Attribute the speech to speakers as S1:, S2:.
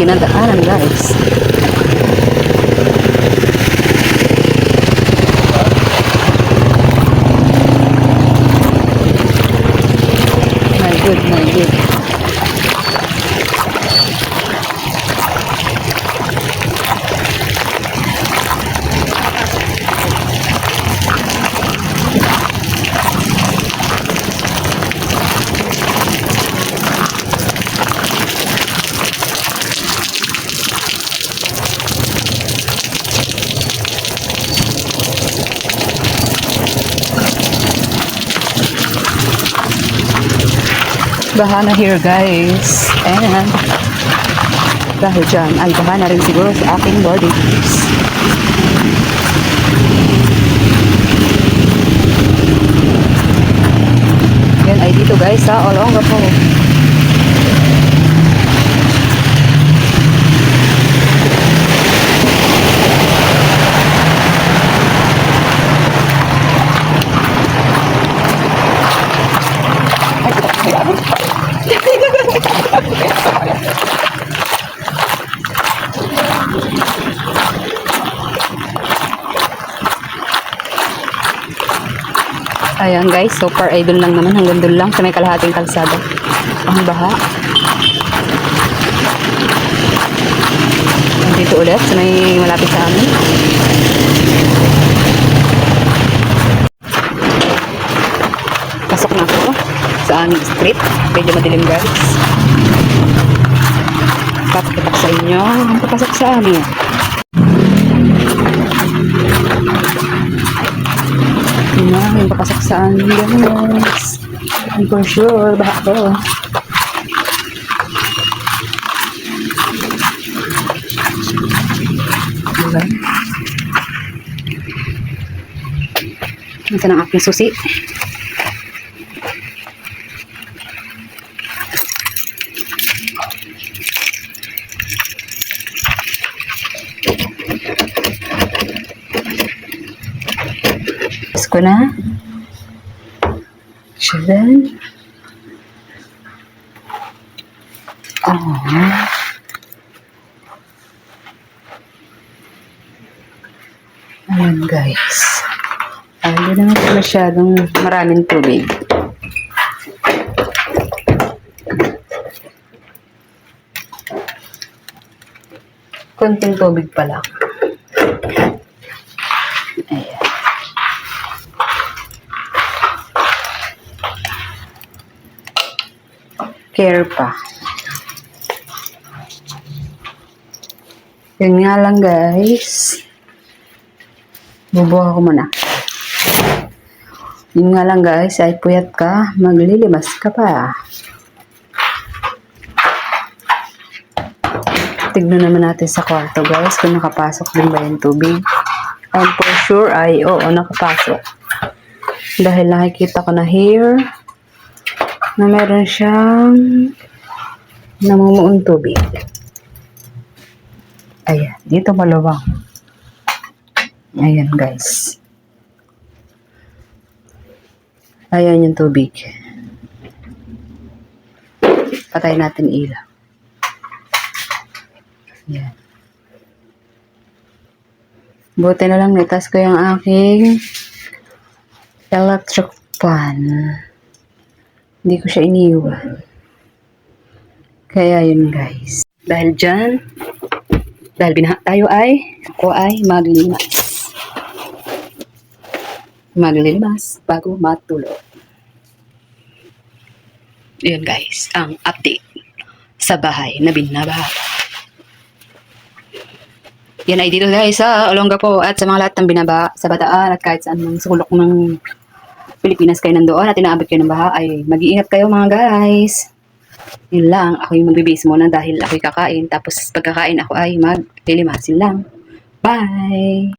S1: looking at the island lights. Baha na here guys. And dahil dyan ay baha na rin siguro sa aking boardings. Yan ay dito guys sa Olongapo. Ayan guys, so far ay doon lang naman hanggang doon lang sa may kalahating kalsada. Ang baha. Dito ulit sa may malapit sa amin. Pasok na ako sa aming street. Medyo madilim guys. Papakitak sa inyo. Ang papasok sa amin. Yung papasok sa amin guys. And for sure, baha to. Diba? Ito ng aking susi. Ko na. Siyan. Oh. Ayan guys. Ay, hindi naman masyadong maraming tubig. Konting tubig pa lang. Care pa. Yun nga lang guys. Bubuha ko muna. Yun nga lang guys, ay puyat ka, maglilimas ka pa. Tignan naman natin sa kwarto guys kung nakapasok din ba yung tubig. And for sure ay oo, nakapasok. Dahil nakikita ko na here na meron siyang namumuong tubig. Ayan, dito maluwang. Ayan guys. Ayan yung tubig. Patay natin ilaw. Ayan. Buti na lang nitas ko yung aking electric fan. Hindi ko siya iniwan. Kaya yun guys. Dahil dyan, dahil binaha tayo ay, ako ay maglimas. Maglimas bago matulog. Yun guys, ang update sa bahay na binabaha. Yan ay dito guys sa Olongapo at sa mga lahat ng binaba sa Bataan at kahit saan ng sulok ng Pilipinas kayo nandoon at inaabot kayo ng baha ay mag-iingat kayo mga guys. Yun lang, ako yung magbibis muna dahil ako'y kakain tapos pagkakain ako ay maglilimasin lang. Bye!